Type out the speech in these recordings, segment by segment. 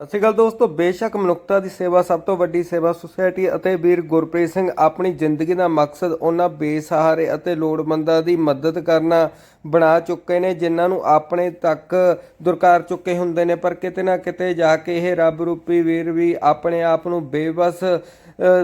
ਸਤਿ ਸ਼੍ਰੀ ਅਕਾਲ ਦੋਸਤੋ, ਬੇਸ਼ੱਕ ਮਨੁੱਖਤਾ ਦੀ ਸੇਵਾ ਸਭ ਤੋਂ ਵੱਡੀ ਸੇਵਾ ਸੁਸਾਇਟੀ ਅਤੇ ਵੀਰ ਗੁਰਪ੍ਰੀਤ ਸਿੰਘ ਆਪਣੀ ਜ਼ਿੰਦਗੀ ਦਾ ਮਕਸਦ ਉਹਨਾਂ ਬੇਸਹਾਰੇ ਅਤੇ ਲੋੜਵੰਦਾਂ ਦੀ ਮਦਦ ਕਰਨਾ ਬਣਾ ਚੁੱਕੇ ਨੇ, ਜਿਨ੍ਹਾਂ ਨੂੰ ਆਪਣੇ ਤੱਕ ਦੁਰਕਾਰ ਚੁੱਕੇ ਹੁੰਦੇ ਨੇ। ਪਰ ਕਿਤੇ ਨਾ ਕਿਤੇ ਜਾ ਕੇ ਇਹ ਰੱਬ ਰੂਪੀ ਵੀਰ ਵੀ ਆਪਣੇ ਆਪ ਨੂੰ ਬੇਬਸ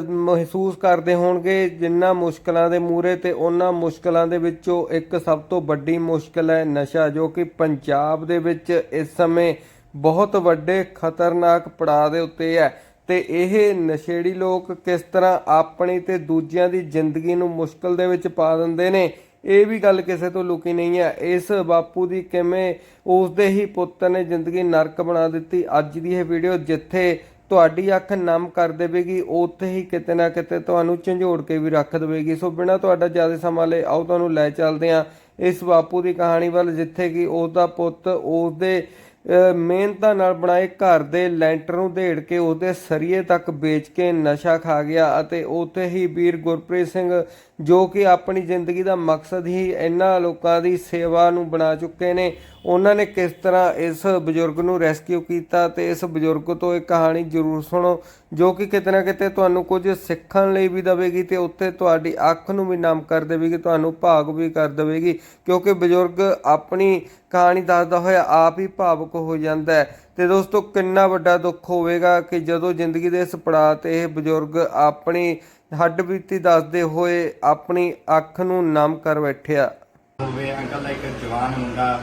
ਮਹਿਸੂਸ ਕਰਦੇ ਹੋਣਗੇ। ਜਿੰਨਾ ਮੁਸ਼ਕਲਾਂ ਦੇ ਮੂਰੇ ਤੇ ਉਹਨਾਂ ਮੁਸ਼ਕਲਾਂ ਦੇ ਵਿੱਚੋਂ ਇੱਕ ਸਭ ਤੋਂ ਵੱਡੀ ਮੁਸ਼ਕਲ ਹੈ ਨਸ਼ਾ, ਜੋ ਕਿ ਪੰਜਾਬ ਦੇ ਵਿੱਚ ਇਸ ਸਮੇਂ ਬਹੁਤ ਵੱਡੇ ਖਤਰਨਾਕ ਪੜਾਅ ਦੇ ਉੱਤੇ ਹੈ। ਤੇ ਇਹ ਨਸ਼ੇੜੀ ਲੋਕ ਕਿਸ ਤਰ੍ਹਾਂ ਆਪਣੀ ਤੇ ਦੂਜਿਆਂ ਦੀ ਜ਼ਿੰਦਗੀ ਨੂੰ ਮੁਸ਼ਕਲ ਦੇ ਵਿੱਚ ਪਾ ਦਿੰਦੇ ਨੇ, ਇਹ ਵੀ ਗੱਲ ਕਿਸੇ ਤੋਂ ਲੁਕੀ ਨਹੀਂ ਹੈ। ਇਸ ਬਾਪੂ ਦੀ ਕਿਵੇਂ ਉਸ ਦੇ ਹੀ ਪੁੱਤ ਨੇ ਜ਼ਿੰਦਗੀ ਨਰਕ ਬਣਾ ਦਿੱਤੀ। ਅੱਜ ਦੀ ਇਹ ਵੀਡੀਓ ਜਿੱਥੇ ਤੁਹਾਡੀ ਅੱਖ ਨਮ ਕਰ ਦੇਵੇਗੀ, ਉੱਥੇ ਹੀ ਕਿਤੇ ਨਾ ਕਿਤੇ ਤੁਹਾਨੂੰ ਝੰਜੋੜ ਕੇ ਵੀ ਰੱਖ ਦੇਵੇਗੀ। ਸੋ ਬਿਨਾਂ ਤੁਹਾਡਾ ਜ਼ਿਆਦਾ ਸਮਾਂ ਲਏ ਆਓ, ਤੁਹਾਨੂੰ ਲੈ ਚੱਲਦੇ ਹਾਂ ਇਸ ਬਾਪੂ ਦੀ ਕਹਾਣੀ ਵੱਲ, ਜਿੱਥੇ ਕਿ ਉਸ ਦਾ ਪੁੱਤ ਉਸ ਦੇ ਮਿਹਨਤਾਂ ਨਾਲ ਬਣਾਏ ਘਰ ਦੇ ਲੈਂਟਰ ਨੂੰ ਢੇੜ ਕੇ ਉਹਦੇ ਸਰੀਏ ਤੱਕ ਵੇਚ ਕੇ ਨਸ਼ਾ ਖਾ ਗਿਆ ਅਤੇ ਉੱਥੇ ਹੀ ਵੀਰ ਗੁਰਪ੍ਰੀਤ ਸਿੰਘ ਜੋ ਕਿ ਆਪਣੀ ਜ਼ਿੰਦਗੀ ਦਾ ਮਕਸਦ ਹੀ ਇਹਨਾਂ ਲੋਕਾਂ ਦੀ ਸੇਵਾ ਨੂੰ ਬਣਾ ਚੁੱਕੇ ਨੇ। ਉਹਨਾਂ ਨੇ ਕਿਸ ਤਰ੍ਹਾਂ ਇਸ ਬਜ਼ੁਰਗ ਨੂੰ ਰੈਸਕਿਊ ਕੀਤਾ ਤੇ ਇਸ ਬਜ਼ੁਰਗ ਤੋਂ ਇਹ ਕਹਾਣੀ ਜ਼ਰੂਰ ਸੁਣੋ, ਜੋ ਕਿ ਕਿਤੇ ਨਾ ਕਿਤੇ ਤੁਹਾਨੂੰ ਕੁਝ ਸਿੱਖਣ ਲਈ ਵੀ ਦਵੇਗੀ ਤੇ ਉੱਥੇ ਤੁਹਾਡੀ ਅੱਖ ਨੂੰ ਵੀ ਨਮ ਕਰ ਦੇਵੇਗੀ, ਤੁਹਾਨੂੰ ਭਾਗ ਵੀ ਕਰ ਦੇਵੇਗੀ, ਕਿਉਂਕਿ ਬਜ਼ੁਰਗ ਆਪਣੀ ਕਹਾਣੀ ਦੱਸਦਾ ਹੋਇਆ ਆਪ ਹੀ ਭਾਵੁਕ ਹੋ ਜਾਂਦਾ ਹੈ। ਤੇ ਦੋਸਤੋ, ਕਿੰਨਾ ਵੱਡਾ ਦੁੱਖ ਹੋਵੇਗਾ ਕਿ ਜਦੋਂ ਜ਼ਿੰਦਗੀ ਦੇ ਇਸ ਪੜਾਅ ਤੇ ਇਹ ਬਜ਼ੁਰਗ ਆਪਣੀ ਹੱਡ ਬੀਤੀ ਦੱਸਦੇ ਹੋਏ ਆਪਣੀ ਅੱਖ ਨੂੰ ਨਮ ਕਰ ਬੈਠਿਆ। ਹੋਵੇ ਅੰਕਲ ਦਾ ਇੱਕ ਜਵਾਨ ਮੁੰਡਾ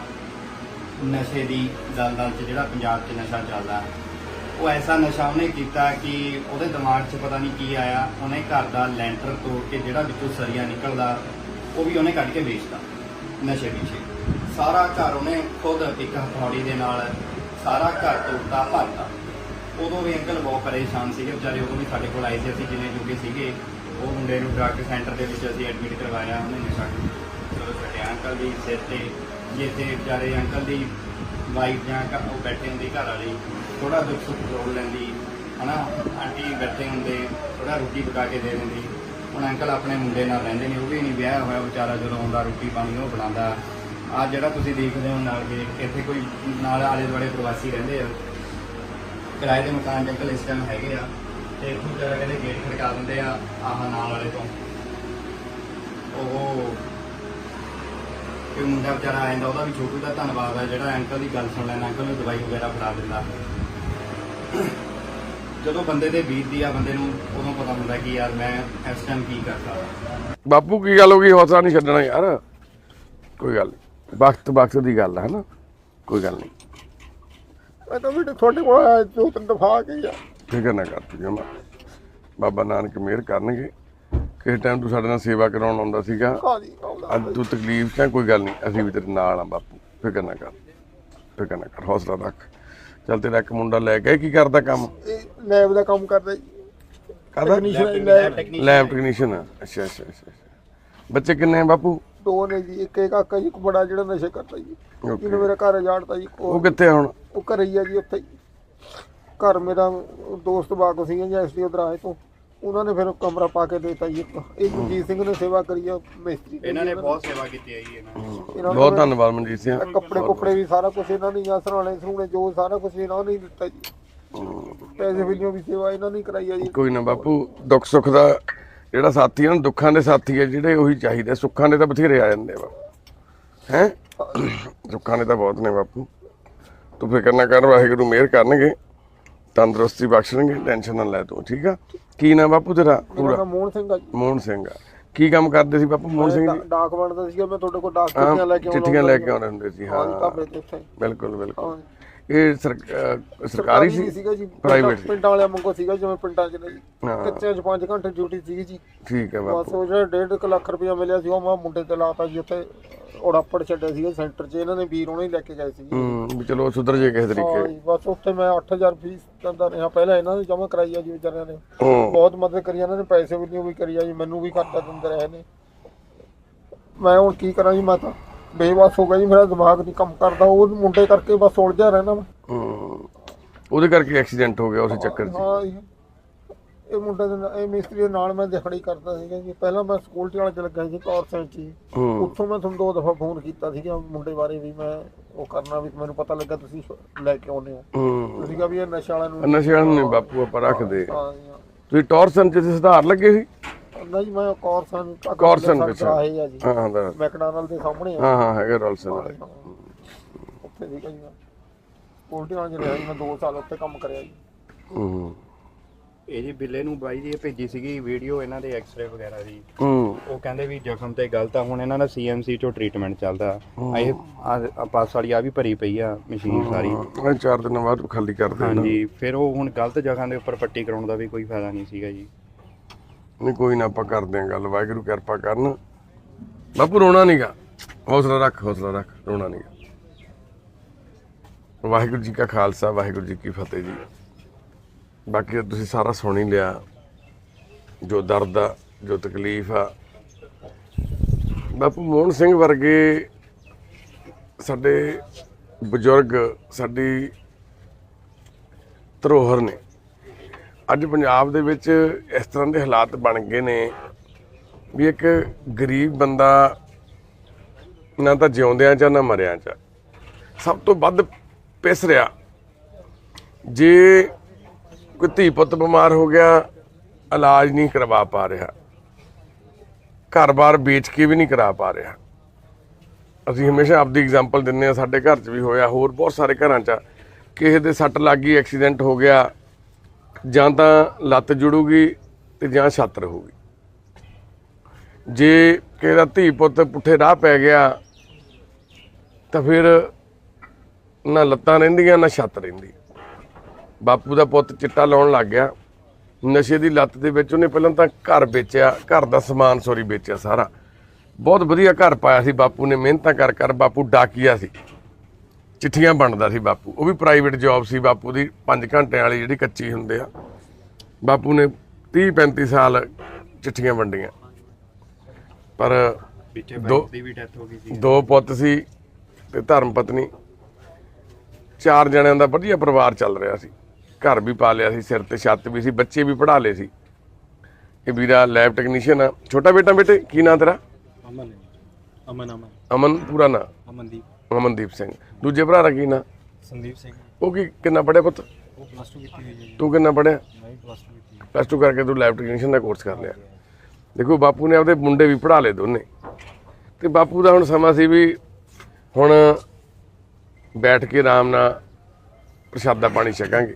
ਨਸ਼ੇ ਦੀ ਦਲਦਲ 'ਚ ਜਿਹੜਾ ਪੰਜਾਬ 'ਚ ਨਸ਼ਾ ਚੱਲਦਾ, ਉਹ ਐਸਾ ਨਸ਼ਾ ਉਹਨੇ ਕੀਤਾ ਕਿ ਉਹਦੇ ਦਿਮਾਗ 'ਚ ਪਤਾ ਨਹੀਂ ਕੀ ਆਇਆ, ਉਹਨੇ ਘਰ ਦਾ ਲੈਂਟਰ ਤੋੜ ਕੇ ਜਿਹੜਾ ਵਿੱਚੋਂ ਸਰੀਆ ਨਿਕਲਦਾ, ਉਹ ਵੀ ਉਹਨੇ ਕੱਢ ਕੇ ਵੇਚਦਾ ਨਸ਼ੇ ਪਿੱਛੇ। ਸਾਰਾ ਘਰ ਉਹਨੇ ਖੁਦ ਇੱਕ ਹਥੌੜੀ ਦੇ ਨਾਲ ਸਾਰਾ ਘਰ ਤੋੜਤਾ, ਭਰਤਾ। ਉਦੋਂ ਵੀ ਅੰਕਲ ਬਹੁਤ ਪਰੇਸ਼ਾਨ ਸੀਗੇ। ਵਿਚਾਰੇ ਉਦੋਂ ਵੀ ਸਾਡੇ ਕੋਲ ਆਏ ਸੀ, ਅਸੀਂ ਜਿੰਨੇ ਜੋਗੇ ਸੀਗੇ, ਉਹ ਮੁੰਡੇ ਨੂੰ ਡਰੱਗ ਸੈਂਟਰ ਦੇ ਵਿੱਚ ਅਸੀਂ ਐਡਮਿਟ ਕਰਵਾਇਆ, ਉਹਨਾਂ ਨੇ ਸਾਡੇ ਚਲੋ ਛੱਡਿਆ। ਅੰਕਲ ਦੀ ਸਿਰ ਤੇ, ਜਿੱਥੇ ਵਿਚਾਰੇ ਅੰਕਲ ਦੀ ਵਾਈਫ ਜਾਂ ਘਰ, ਉਹ ਬੈਠੇ ਹੁੰਦੇ ਘਰ ਵਾਲੀ ਥੋੜਾ ਦੁੱਖ ਸੁੱਖ ਰੋਲ ਲੈਂਦੀ, ਹਨਾ? ਆਂਟੀ ਬੈਠੇ ਹੁੰਦੇ ਥੋੜਾ ਰੋਟੀ ਪਕਾ ਕੇ ਦੇ ਦਿੰਦੀ। ਹੁਣ ਅੰਕਲ ਆਪਣੇ ਮੁੰਡੇ ਨਾਲ ਰਹਿੰਦੇ ਨੇ, ਉਹ ਵੀ ਨਹੀਂ ਵਿਆਹ ਹੋਇਆ, ਵਿਚਾਰਾ ਜਦੋਂ ਆਉਂਦਾ ਰੋਟੀ ਪਾਣੀ, ਉਹ ਬਣਾਉਂਦਾ। ਆ ਜਿਹੜਾ ਤੁਸੀਂ ਦੇਖਦੇ ਹੋ, ਨਾਲ ਕੇ ਇੱਥੇ ਕੋਈ ਨਾਲ ਆਲੇ ਦੁਆਲੇ ਪ੍ਰਵਾਸੀ ਰਹਿੰਦੇ ਆ ਕਿਰਾਏ ਦੇ ਮਕਾਨ 'ਚ ਅੰਕਲ ਇਸ ਟਾਈਮ ਹੈਗੇ ਆ ਤੇ ਇੱਥੋਂ ਜਰਾ ਕਹਿੰਦੇ ਗੇਟ ਖੜਕਾ ਦਿੰਦੇ ਆ, ਆਹ ਨਾਲ ਵਾਲੇ ਤੋਂ। ਉਹ ਕਿ ਮੁੰਡਾ ਵਿਚਾਰਾ ਆਇਆ ਉਹਦਾ ਵੀ ਛੋਟੂ ਦਾ ਧੰਨਵਾਦ ਹੈ ਜਿਹੜਾ ਅੰਕਲ ਦੀ ਗੱਲ ਸੁਣ ਲੈਣਾ ਅੰਕਲ ਨੂੰ ਦਵਾਈ ਵਗੈਰਾ ਫੜਾ ਦਿੰਦਾ। ਜਦੋਂ ਬੰਦੇ ਦੇ ਬੀਤਦੀ ਆ, ਬੰਦੇ ਨੂੰ ਉਦੋਂ ਪਤਾ ਹੁੰਦਾ ਕਿ ਯਾਰ ਮੈਂ ਇਸ ਟਾਈਮ ਕੀ ਕਰ ਸਕਦਾ ਬਾਪੂ, ਕੀ ਗੱਲ ਹੋ ਗਈ? ਹੌਸਲਾ ਨਹੀਂ ਛੱਡਣਾ ਯਾਰ। ਕੋਈ ਗੱਲ ਨਹੀਂ ਵਕਤ ਵਕਤ ਦੀ ਗੱਲ ਹੈ ਨਾ ਕੋਈ ਗੱਲ ਨਹੀਂ ਮੈਂ ਤਾਂ ਵੀ ਤੁਹਾਡੇ ਕੋਲ ਆਇਆ ਦੋ ਤਿੰਨ ਦਫਾ ਆ ਗਈ ਆ। ਫਿਕਰ ਨਾ ਕਰ ਤੂੰ ਜਮਾ ਬਾਬਾ ਨਾਨਕ ਮਿਹਰ ਕਰਨਗੇ। ਕਿਸੇ ਟਾਈਮ ਤੂੰ ਸਾਡੇ ਨਾਲ ਸੇਵਾ ਕਰਾਉਣ ਆਉਂਦਾ ਸੀਗਾ। ਆਉਂਦਾ? ਅੱਜ ਤੂੰ ਤਕਲੀਫ ਚ ਕੋਈ ਗੱਲ ਨਹੀਂ ਅਸੀਂ ਵੀ ਤੇਰੇ ਨਾਲ ਆ ਬਾਪੂ। ਫਿਕਰ ਨਾ ਕਰ ਫਿਕਰ ਨਾ ਕਰ ਹੌਸਲਾ ਰੱਖ। ਚੱਲ ਤੇਰਾ ਇੱਕ ਮੁੰਡਾ ਲੈ ਕੇ ਕੀ ਕਰਦਾ ਕੰਮ? ਇਹ ਲੈਬ ਦਾ ਕੰਮ ਕਰਦਾ ਜੀ। ਕਰਦਾ? ਟੈਕਨੀਸ਼ੀਅਨ ਲੈਬ ਲੈਬ ਟੈਕਨੀਸ਼ੀਅਨ ਅੱਛਾ ਅੱਛਾ ਅੱਛਾ ਅੱਛਾ। ਬੱਚੇ ਕਿੰਨੇ ਆ ਬਾਪੂ? ਦੋ ਨੇ ਜੀ ਇੱਕ ਇੱਕ ਕਾਕਾ ਜੀ ਇੱਕ ਬੜਾ ਜਿਹੜਾ ਨਸ਼ੇ ਕਰਦਾ ਜੀ। Okay. ਜਿਹਨੇ ਮੇਰਾ ਘਰ ਉਜਾੜਤਾ ਜੀ ਉਹ ਉਹ ਕਿੱਥੇ ਆ ਹੁਣ? ਉਹ ਘਰੇ ਹੀ ਆ ਜੀ ਉੱਥੇ ਹੀ। ਘਰ ਮੇਰਾ ਦੋਸਤ ਬਾਗ ਸੀਗਾ ਜੀ ਐਸਡੀ ਉਧਰ ਤੋਂ। ਉਹਨਾਂ ਨੇ ਫਿਰ ਕਮਰਾ ਪਾ ਕੇ ਦੇਤਾ ਜੀ ਇੱਕ। ਇਹ ਗੁਰਜੀਤ ਸਿੰਘ ਨੇ ਸੇਵਾ ਕਰੀ ਆ ਮਿਸਤਰੀ ਦੀ। ਇਹਨਾਂ ਨੇ ਜੀ ਬਹੁਤ ਸੇਵਾ ਕੀਤੀ ਹੈ ਜੀ ਇਹਨਾਂ ਨੇ ਇਹਨਾਂ ਬਹੁਤ ਧੰਨਵਾਦ ਮਨਜੀਤ ਸਿੰਘ। ਕੱਪੜੇ ਕੁਪੜੇ ਵੀ ਸਾਰਾ ਕੁਝ ਇਹਨਾਂ ਨੇ ਜਾਂ ਸਰਾਣੇ ਸਰੂਣੇ ਜੋ ਸਾਰਾ ਕੁਝ ਇਹਨਾਂ ਨੇ ਹੀ ਦਿੱਤਾ ਜੀ। ਪੈਸੇ ਵਿੱਚੋਂ ਵੀ ਸੇਵਾ ਇਹਨਾਂ ਨੇ ਹੀ ਕਰਾਈ ਆ ਜੀ। ਕੋਈ ਨਾ ਬਾਪੂ ਦੁੱਖ ਸੁੱਖ ਦਾ ਜਿਹੜਾ ਸਾਥੀ ਹੈ ਨਾ ਦੁੱਖਾਂ ਦੇ ਸਾਥੀ ਹੈ ਜਿਹੜੇ ਉਹੀ ਚਾਹੀਦੇ ਸੁੱਖਾਂ ਦੇ ਤਾਂ ਬਥੇਰੇ ਆ ਜਾਂਦੇ ਆ ਹੈ? ਸੁੱਖਾਂ ਦੇ ਤਾਂ ਬਹੁਤ ਨੇ ਬਾਪੂ। ਤੂੰ ਫਿਕਰ ਨਾ ਕਰ ਵਾਹਿਗੁਰੂ ਮਿਹਰ ਕਰਨਗੇ। ਤੰਦਰੁਸਤੀ ਬਖਸ਼ਣਗੇ ਟੈਨਸ਼ਨ ਨਾ ਲੈ ਤੂੰ ਠੀਕ ਆ? ਕੀ ਨਾ ਬਾਪੂ ਤੇਰਾ? ਪੂਰਾ। ਮੋਹਨ ਸਿੰਘ ਆ ਮੋਹਨ ਸਿੰਘ ਆ। ਕੀ ਕੰਮ ਕਰਦੇ ਸੀ ਬਾਪੂ ਮੋਹਨ ਸਿੰਘ ਜੀ? ਡਾਕ ਬਣਦਾ ਸੀਗਾ ਮੈਂ ਤੁਹਾਡੇ ਕੋਲ ਡਾਕ ਚਿੱਠੀਆਂ ਲੈ ਕੇ ਆਉਂਦਾ ਚਿੱਠੀਆਂ ਲੈ ਕੇ ਆਉਂਦੇ ਹੁੰਦੇ ਸੀ ਹਾਂ ਬਿਲਕੁਲ ਬਿਲਕੁਲ। ਇਹ ਸਰਕਾਰੀ ਸੀ? ਸੀਗਾ ਜੀ। ਪ੍ਰਾਈਵੇਟ ਪਿੰਡਾਂ- ਵਾਲਿਆਂ ਵਾਂਗੂ ਸੀਗਾ ਜਿਵੇਂ ਪਿੰਡਾਂ 'ਚ ਨੇ ਜੀ। ਕੱਚਿਆਂ 'ਚ 5 ਘੰਟੇ ਡਿਊਟੀ ਸੀਗੀ ਜੀ। ਠੀਕ ਹੈ ਬਸ ਬਾਪੂ ਉਹ ਜਿਹੜਾ 1.5 ਲੱਖ ਰੁਪਇਆ ਮਿਲਿਆ ਸੀ ਉਹ ਮੈਂ ਮੁੰਡੇ ਤੇ ਲਾਤਾ ਜੀ ਉੱਥੇ ਉੜਾਪੜ ਛੱਡਿਆ ਸੀਗਾ ਸੈਂਟਰ 'ਚ। ਇਹਨਾਂ ਨੇ ਵੀਰ ਉਹਨੇ ਹੀ ਲੈ ਕੇ ਗਏ ਸੀ ਜੀ ਹੂੰ ਵੀ ਚਲੋ ਸੁਧਰ ਜੇ ਕਿਸੇ ਹਾਂ ਤਰੀਕੇ ਜੀ, ਬਸ ਉੱਥੇ ਮੈਂ 8000 ਫੀਸ ਦਿੰਦਾ ਰਿਹਾ। ਪਹਿਲਾਂ ਇਹਨਾਂ ਨੇ ਜਮ੍ਹਾਂ ਕਰਾਈ ਆ ਜੀ ਵਿਚਾਰਿਆਂ ਨੇ। ਬਹੁਤ ਮਦਦ ਕਰੀ ਇਹਨਾਂ ਨੇ ਪੈਸੇ ਵੀ ਨਹੀਂ ਵੀ ਕਰੀ ਆ ਜੀ ਮੈਨੂੰ ਵੀ ਖਰਚਾ ਦਿੰਦੇ ਰਹੇ ਨੇ। ਮੈਂ ਹੁਣ ਕੀ ਕਰਾਂ ਜੀ ਮੈਂ ਤਾਂ ਬੇਵਸ ਹੋ ਗਿਆ ਜੀ ਮੇਰਾ ਦਿਮਾਗ ਨਹੀਂ ਕੰਮ ਕਰਦਾ ਉਹ ਮੁੰਡੇ ਕਰਕੇ ਬਸ ਉਲਝਿਆ ਰਹਿਣਾ ਮੈਂ। ਹੂੰ। ਉਹਦੇ ਕਰਕੇ ਐਕਸੀਡੈਂਟ ਹੋ ਗਿਆ ਉਸੇ ਚੱਕਰ 'ਚ। ਹਾਂ ਜੀ। ਇਹ ਮੁੰਡੇ ਦੇ ਨਾਲ- ਇਹ ਮਿਸਤਰੀ ਦੇ ਨਾਲ ਮੈਂ ਦਿਹਾੜੀ ਕਰਦਾ ਸੀਗਾ ਜੀ। ਪਹਿਲਾਂ ਮੈਂ ਸਕੂਲ ਚ ਚ ਲੱਗਾ ਸੀ ਕੌਰ ਸਾਇੰਸ ਜੀ। ਹੂੰ। ਉੱਥੋਂ ਮੈਂ ਤੁਹਾਨੂੰ ਦੋ ਦਫਾ ਫੋਨ ਕੀਤਾ ਸੀਗਾ ਮੁੰਡੇ ਬਾਰੇ ਵੀ ਮੈਂ ਉਹ ਕਰਨਾ ਵੀ ਮੈਨੂੰ ਪਤਾ ਲੱਗਾ ਤੁਸੀਂ ਲੈ ਕੇ ਆਉਨੇ ਹੋ। ਹੂੰ। ਤੁਸੀਂ ਕਿਹਾ ਵੀ ਇਹ ਨਸ਼ਾ ਵਾਲਿਆਂ ਨੂੰ ਨਸ਼ੇ ਵਾਲੇ ਨੂੰ ਨਹੀਂ ਬਾਪੂ ਆਪਾਂ ਰੱਖਦੇ ਹਾਂ ਜੀ, ਹਾਂ। ਤੁਸੀਂ ਟੌਰਸਨ ਚ ਸੁਧਾਰ ਲੱਗੇ ਸੀ? ਨਹੀਂ ਮੈਂ ਕੌਰਸਨ ਕੌਰਸਨ ਵਿੱਚ ਆਏ ਆ ਜੀ। ਹਾਂ ਹਾਂ ਮੈਕਡੋਨਲਡ ਦੇ ਸਾਹਮਣੇ ਆ। ਹਾਂ ਹਾਂ ਹੈਗਾ ਰੋਲਸਨ ਵਾਲੇ ਉੱਥੇ ਸੀਗਾ ਜੀ ਮੈਂ ਸਕੂਲ ਚ ਰਿਹਾ ਜੀ ਮੈਂ 2 ਸਾਲ ਉੱਥੇ ਕੰਮ ਕਰਿਆ ਜੀ। ਹੂੰ ਇਹ ਜੀ ਬਿੱਲੇ ਨੂੰ ਬਾਈ ਜੀ ਇਹ ਭੇਜੀ ਸੀਗੀ ਵੀਡੀਓ ਇਹਨਾਂ ਦੇ ਐਕਸ-ਰੇ ਵਗੈਰਾ ਦੀ। ਹੂੰ। ਉਹ ਕਹਿੰਦੇ ਵੀ ਜ਼ਖਮ ਤੇ ਗਲਤ ਆ ਹੁਣ ਇਹਨਾਂ ਦਾ ਸੀਐਮਸੀ ਚੋਂ ਟ੍ਰੀਟਮੈਂਟ ਚੱਲਦਾ। ਆ ਇਹ ਆਹ ਪਾਸ ਵਾਲੀ ਆ ਵੀ ਭਰੀ ਪਈ ਆ ਮਸ਼ੀਨ ਸਾਰੀ। ਇਹ ਚਾਰ ਦਿਨਾਂ ਬਾਅਦ ਖਾਲੀ ਕਰ ਦੇਣਾ ਹਾਂਜੀ ਫਿਰ ਉਹ ਹੁਣ ਗਲਤ ਜਗ੍ਹਾ ਦੇ ਉੱਪਰ ਪੱਟੀ ਕਰਾਉਣ ਦਾ ਵੀ ਕੋਈ ਫਾਇਦਾ ਨਹੀਂ ਸੀਗਾ ਜੀ। ਨਹੀਂ, ਕੋਈ ਨਾ ਆਪਾਂ ਕਰਦੇ ਆਂ ਗੱਲ, ਵਾਹਿਗੁਰੂ ਕਿਰਪਾ ਕਰਨ। ਬਾਪੂ, ਰੋਣਾ ਨਹੀਂਗਾ ਹੌਸਲਾ ਰੱਖ ਹੌਸਲਾ ਰੱਖ, ਰੋਣਾ ਨਹੀਂਗਾ ਵਾਹਿਗੁਰੂ ਜੀ ਕਾ ਖਾਲਸਾ, ਵਾਹਿਗੁਰੂ ਜੀ ਕੀ ਫਤਿਹ ਜੀ। ਬਾਕੀ ਤੁਸੀਂ ਸਾਰਾ ਸੁਣ ਹੀ ਲਿਆ। ਜੋ ਦਰਦ ਆ, ਜੋ ਤਕਲੀਫ ਆ। ਬਾਪੂ, ਮੋਹਨ ਸਿੰਘ ਵਰਗੇ ਸਾਡੇ ਬਜ਼ੁਰਗ, ਸਾਡੀ ਧਰੋਹਰ ਨੇ। ਅੱਜ ਪੰਜਾਬ ਦੇ ਵਿੱਚ ਇਸ ਤਰ੍ਹਾਂ ਦੇ ਹਾਲਾਤ ਬਣ ਗਏ ਨੇ ਵੀ ਇੱਕ ਗਰੀਬ ਬੰਦਾ ਨਾ ਤਾਂ ਜਿਉਂਦਿਆਂ ਚ ਨਾ ਮਰਿਆਂ ਚ ਸਭ ਤੋਂ ਵੱਧ ਪਿਸ ਰਿਹਾ। ਜੇ ਕੋਈ ਧੀ ਪੁੱਤ ਬਿਮਾਰ ਹੋ ਗਿਆ, ਇਲਾਜ ਨਹੀਂ ਕਰਵਾ ਪਾ ਰਿਹਾ। ਘਰ-ਬਾਰ ਵੇਚ ਕੇ ਵੀ ਨਹੀਂ ਕਰਾ ਪਾ ਰਿਹਾ। ਅਸੀਂ ਹਮੇਸ਼ਾ ਆਪਦੀ ਐਗਜ਼ਾਮਪਲ ਦਿੰਨੇ ਆ ਸਾਡੇ ਘਰ 'ਚ ਵੀ ਹੋਇਆ, ਹੋਰ ਬਹੁਤ ਸਾਰੇ ਘਰਾਂ 'ਚ ਕਿਸੇ ਦੇ ਸੱਟ ਲੱਗ ਗਈ ਐਕਸੀਡੈਂਟ ਹੋ ਗਿਆ ਜਾਂ ਤਾਂ ਲੱਤ ਜੁੜੂਗੀ ਤੇ ਜਾਂ ਛੱਤ ਰਹੂਗੀ। ਜੇ ਕਿਸੇ ਦਾ ਧੀ ਪੁੱਤ ਪੁੱਠੇ ਰਾਹ ਪੈ ਗਿਆ, ਤਾਂ ਫਿਰ ਨਾ ਲੱਤਾਂ ਰਹਿੰਦੀਆਂ, ਨਾ ਛੱਤ ਰਹਿੰਦੀ। ਬਾਪੂ ਦਾ ਪੁੱਤ ਚਿੱਟਾ ਲਾਉਣ ਲੱਗ ਗਿਆ। ਨਸ਼ੇ ਦੀ ਲੱਤ ਦੇ ਵਿੱਚ ਉਹਨੇ ਪਹਿਲਾਂ ਤਾਂ ਘਰ ਵੇਚਿਆ, ਘਰ ਦਾ ਸਮਾਨ ਸੋਰੀ ਵੇਚਿਆ ਸਾਰਾ। ਬਹੁਤ ਵਧੀਆ ਘਰ ਪਾਇਆ ਸੀ ਬਾਪੂ ਨੇ, ਮਿਹਨਤਾਂ ਕਰ ਕਰ ਬਾਪੂ ਡਾਕੀਆ ਸੀ। ਚਿੱਠੀਆਂ ਬਣਦਾ ਸੀ ਬਾਪੂ। ਉਹ ਵੀ ਪ੍ਰਾਈਵੇਟ ਜੌਬ ਸੀ ਬਾਪੂ ਦੀ 5 ਘੰਟਿਆਂ ਵਾਲੀ ਜਿਹੜੀ ਕੱਚੀ ਹੁੰਦੇ ਆ। ਬਾਪੂ ਨੇ 30 35 ਸਾਲ ਚਿੱਠੀਆਂ ਵੰਡੀਆਂ। ਪਰ ਦੋ- ਬਾਈ ਦੀ ਵੀ ਡੈਥ ਹੋ ਗਈ ਸੀ। ਦੋ ਪੁੱਤ ਸੀ ਤੇ ਧਰਮ ਪਤਨੀ। ਚਾਰ ਜਣਿਆਂ ਦਾ ਵਧੀਆ ਪਰਿਵਾਰ ਚੱਲ ਰਿਹਾ ਸੀ। ਘਰ ਵੀ ਪਾ ਲਿਆ ਸੀ ਸਿਰ ਤੇ ਛੱਤ ਵੀ ਸੀ ਬੱਚੇ ਵੀ ਪੜ੍ਹਾ ਲਏ ਸੀ। ਇਹ ਵੀਰਾ ਲੈਬ ਟੈਕਨੀਸ਼ੀਅਨ ਆ। ਛੋਟਾ ਬੇਟਾ ਬੇਟੇ ਕੀ ਨਾਂ ਤੇਰਾ? ਅਮਨ ਅਮਨ ਅਮਨ। ਅਮਨ ਪੂਰਾ ਨਾਂ? ਅਮਨਦੀਪ। ਅਮਨਦੀਪ ਸਿੰਘ। ਦੂਜੇ ਭਰਾ ਦਾ ਕੀ ਨਾਂ? ਸੰਦੀਪ ਸਿੰਘ। ਉਹ ਕੀ ਕਿੰਨਾ ਪੜਿਆ ਪੁੱਤ? ਉਹ ਪਲੱਸ 2 ਕੀਤੀ ਹੋਈ ਹੈ ਜੀ। ਤੂੰ ਕਿੰਨਾ ਪੜਿਆ ਮੈਂ ਪਲੱਸ 2 ਕੀਤੀ ਪਲੱਸ 2 ਕਰਕੇ ਤੂੰ ਲੈਬ ਟੈਕਨੀਸ਼ੀਅਨ ਦਾ ਕੋਰਸ ਕਰ ਲਿਆ। ਦੇਖੋ ਬਾਪੂ ਨੇ ਆਪਦੇ ਮੁੰਡੇ ਵੀ ਪੜ੍ਹਾ ਲਏ ਦੋਨੇ। ਤੇ ਬਾਪੂ ਦਾ ਹੁਣ ਸਮਾਂ ਸੀ ਵੀ ਹੁਣ ਬੈਠ ਕੇ ਆਰਾਮ ਨਾਲ ਪ੍ਰਸ਼ਾਦਾ ਪਾਣੀ ਛਕਾਂਗੇ।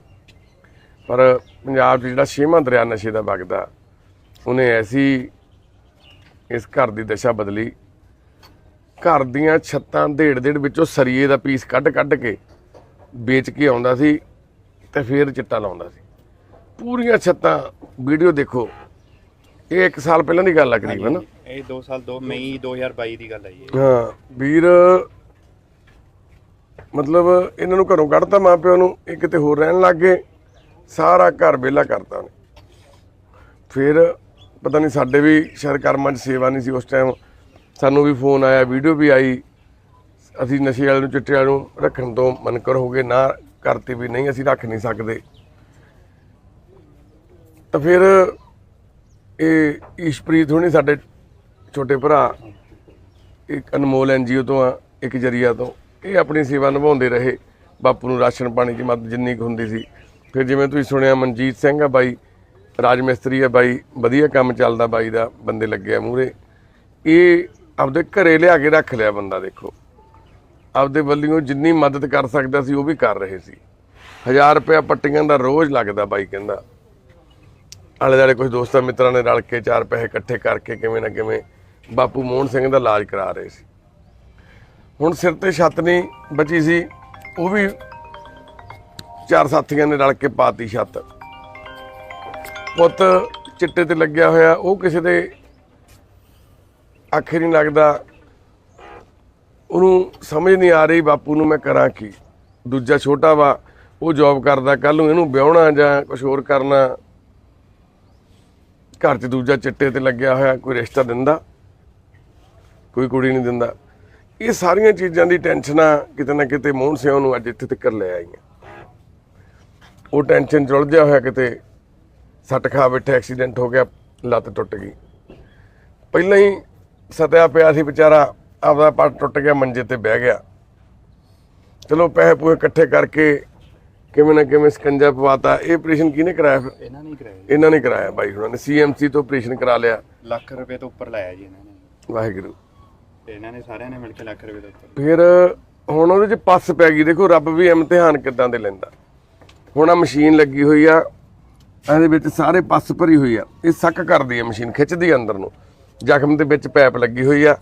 ਪਰ ਪੰਜਾਬ 'ਚ ਜਿਹੜਾ ਛੇਵਾਂ ਦਰਿਆ ਨਸ਼ੇ ਦਾ ਵਗਦਾ ਉਹਨੇ ਐਸੀ ਇਸ ਘਰ ਦੀ ਦਸ਼ਾ ਬਦਲੀ ਘਰ ਦੀਆਂ ਛੱਤਾਂ ਢੇੜ ਢੇੜ ਵਿੱਚੋਂ ਸਰੀਏ ਦਾ ਪੀਸ ਕੱਢ ਕੱਢ ਕੇ ਵੇਚ ਕੇ ਆਉਂਦਾ ਸੀ ਤੇ ਫਿਰ ਚਿੱਟਾ ਲਾਉਂਦਾ ਸੀ। ਪੂਰੀਆਂ ਛੱਤਾਂ ਵੀਡੀਓ ਦੇਖੋ ਇਹ 1 ਸਾਲ ਪਹਿਲਾਂ ਦੀ ਗੱਲ ਆ ਕਰੀਬਨ ਇਹ 2 ਸਾਲ 2 ਮਈ 2022 ਦੀ ਗੱਲ ਹੈ ਇਹ। ਹਾਂ ਵੀਰ ਮਤਲਬ ਇਹਨਾਂ ਨੂੰ ਘਰੋਂ ਕੱਢਤਾ ਮਾਪਿਓ ਨੂੰ ਇਹ ਕਿਤੇ ਹੋਰ ਰਹਿਣ ਲੱਗ ਗਏ ਸਾਰਾ ਘਰ ਵਿਹਲਾ ਕਰਤਾ ਉਹਨੇ। ਫਿਰ ਪਤਾ ਨਹੀਂ ਸਾਡੇ ਵੀ ਸ਼ਾਇਦ ਕਰਮਾਂ 'ਚ ਸੇਵਾ ਨਹੀਂ ਸੀ ਉਸ ਟਾਈਮ ਸਾਨੂੰ ਵੀ ਫੋਨ ਆਇਆ, ਵੀਡੀਓ ਵੀ ਆਈ। ਅਸੀਂ ਨਸ਼ੇ ਵਾਲੇ ਨੂੰ, ਚਿੱਟੇ ਵਾਲੇ ਨੂੰ ਰੱਖਣ ਤੋਂ ਮਨਕਰ ਹੋ ਗਏ, ਨਾ ਕਰਤੀ ਵੀ ਨਹੀਂ, ਅਸੀਂ ਰੱਖ ਨਹੀਂ ਸਕਦੇ। ਤਾਂ ਫਿਰ ਇਹ ਈਸ਼ਪ੍ਰੀਤ ਹੋਣੀ ਸਾਡੇ ਛੋਟੇ ਭਰਾ, ਇੱਕ ਅਨਮੋਲ ਐਨਜੀਓ ਤੋਂ ਆ, ਇੱਕ ਜਰੀਆ ਤੋਂ। ਇਹ ਆਪਣੀ ਸੇਵਾ ਨਿਭਾਉਂਦੇ ਰਹੇ। ਬਾਪੂ ਨੂੰ ਰਾਸ਼ਨ ਪਾਣੀ ਦੀ ਮਦਦ ਜਿੰਨੀ ਕੁ ਹੁੰਦੀ ਸੀ। ਫਿਰ ਜਿਵੇਂ ਤੁਸੀਂ ਸੁਣਿਆ, ਮਨਜੀਤ ਸਿੰਘ ਆ ਬਾਈ ਰਾਜ ਮਿਸਤਰੀ ਆ ਬਾਈ, ਵਧੀਆ ਕੰਮ ਚੱਲਦਾ ਬਾਈ ਦਾ, ਬੰਦੇ ਲੱਗੇ ਆ ਮੂਰੇ ਇਹ ਆਪਦੇ ਘਰੇ ਲਿਆ ਕੇ ਰੱਖ ਲਿਆ ਬੰਦਾ, ਦੇਖੋ। ਆਪਦੇ ਵੱਲੋਂ ਜਿੰਨੀ ਮਦਦ ਕਰ ਸਕਦਾ ਸੀ, ਉਹ ਵੀ ਕਰ ਰਹੇ ਸੀ। 1000 ਰੁਪਇਆ ਪੱਟੀਆਂ ਦਾ ਰੋਜ਼ ਲੱਗਦਾ ਬਾਈ ਕਹਿੰਦਾ। ਆਲੇ ਦੁਆਲੇ ਕੁਝ ਦੋਸਤਾਂ ਮਿੱਤਰਾਂ ਨੇ ਰਲ ਕੇ ਚਾਰ ਪੈਸੇ ਇਕੱਠੇ ਕਰਕੇ ਕਿਵੇਂ ਨਾ ਕਿਵੇਂ ਬਾਪੂ ਮੋਹਨ ਸਿੰਘ ਦਾ ਇਲਾਜ ਕਰਾ ਰਹੇ ਸੀ। ਹੁਣ ਸਿਰ ਤੇ ਛੱਤ ਨਹੀਂ ਬਚੀ ਸੀ, ਉਹ ਵੀ ਚਾਰ ਸਾਥੀਆਂ ਨੇ ਰਲ ਕੇ ਪਾਤੀ ਛੱਤ। ਪੁੱਤ ਚਿੱਟੇ ਤੇ ਲੱਗਿਆ ਹੋਇਆ, ਉਹ ਕਿਸੇ ਦੇ ਆਖੇ ਨਹੀਂ ਲੱਗਦਾ, ਉਹਨੂੰ ਸਮਝ ਨਹੀਂ ਆ ਰਹੀ ਬਾਪੂ ਨੂੰ ਮੈਂ ਕਰਾਂ ਕੀ। ਦੂਜਾ ਛੋਟਾ ਵਾ, ਉਹ ਜੌਬ ਕਰਦਾ ਕੱਲ ਨੂੰ ਇਹਨੂੰ ਵਿਆਹਣਾ ਜਾਂ ਕੁਝ ਹੋਰ ਕਰਨਾ। ਘਰ 'ਚ ਦੂਜਾ ਚਿੱਟੇ ਤੇ ਲੱਗਿਆ ਹੋਇਆ, ਕੋਈ ਰਿਸ਼ਤਾ ਦਿੰਦਾ, ਕੋਈ ਕੁੜੀ ਨਹੀਂ ਦਿੰਦਾ। ਇਹ ਸਾਰੀਆਂ ਚੀਜ਼ਾਂ ਦੀ ਟੈਨਸ਼ਨਾਂ ਕਿਤੇ ਨਾ ਕਿਤੇ ਮੋਹਨ ਸਿੰਘ ਨੂੰ ਅੱਜ ਇੱਥੇ ਤੱਕ ਲੈ ਆਈਆਂ। ਉਹ ਟੈਨਸ਼ਨ ਚ ਹੋਇਆ ਕਿਤੇ, ਸੱਟ ਖਾ ਬੈਠੇ, ਐਕਸੀਡੈਂਟ ਹੋ ਗਿਆ, ਲੱਤ ਟੁੱਟ ਗਈ। ਪਹਿਲਾਂ ਹੀ ਸਤਿਆ ਪਿਆ ਸੀ ਵਿਚਾਰਾ ਆਪਦਾ ਪੱਟ ਟੁੱਟ ਗਿਆ ਮੰਜੇ ਤੇ ਬਹਿ ਗਿਆ। ਚਲੋ ਪੈਸੇ ਪੂਏ ਇਕੱਠੇ ਕਰਕੇ ਕਿਵੇਂ ਨਾ ਕਿਵੇਂ ਸਕੰਜਾ ਪਵਾਤਾ। ਇਹ ਆਪਰੇਸ਼ਨ ਕਿਹਨੇ ਕਰਾਇਆ ਫਿਰ? ਇਹਨਾਂ ਨੇ ਕਰਾਇਆ ਇਹਨਾਂ ਨੇ ਕਰਾਇਆ ਬਾਈ ਉਹਨਾਂ ਨੇ। ਸੀਐਮਸੀ ਤੋਂ ਆਪਰੇਸ਼ਨ ਕਰਾ ਲਿਆ। ਲੱਖ ਰੁਪਏ ਤੋਂ ਉੱਪਰ ਲਾਇਆ ਜੀ ਇਹਨਾਂ ਨੇ। ਵਾਹਿਗੁਰੂ। ਤੇ ਇਹਨਾਂ ਨੇ ਸਾਰਿਆਂ ਨੇ ਮਿਲ ਕੇ ਲੱਖ ਰੁਪਏ ਤੋਂ ਉੱਪਰ ਫਿਰ ਹੁਣ ਉਹਦੇ ਚ ਪੱਸ ਪੈ ਗਈ। ਦੇਖੋ ਰੱਬ ਵੀ ਇਮਤਿਹਾਨ ਕਿਦਾਂ ਦੇ ਲੈਂਦਾ। ਹੁਣ ਆ ਮਸ਼ੀਨ ਲੱਗੀ ਹੋਈ ਆ। ਇਹਦੇ ਵਿੱਚ ਸਾਰੇ ਪੱਸ ਭਰੀ ਹੋਈ ਆ। ਇਹ ਸੱਕ ਕਰਦੀ ਆ ਮਸ਼ੀਨ ਖਿੱਚਦੀ ਆ ਅੰਦਰ ਨੂੰ। ਜ਼ਖਮ ਦੇ ਵਿੱਚ ਪੈਪ ਲੱਗੀ ਹੋਈ ਆ।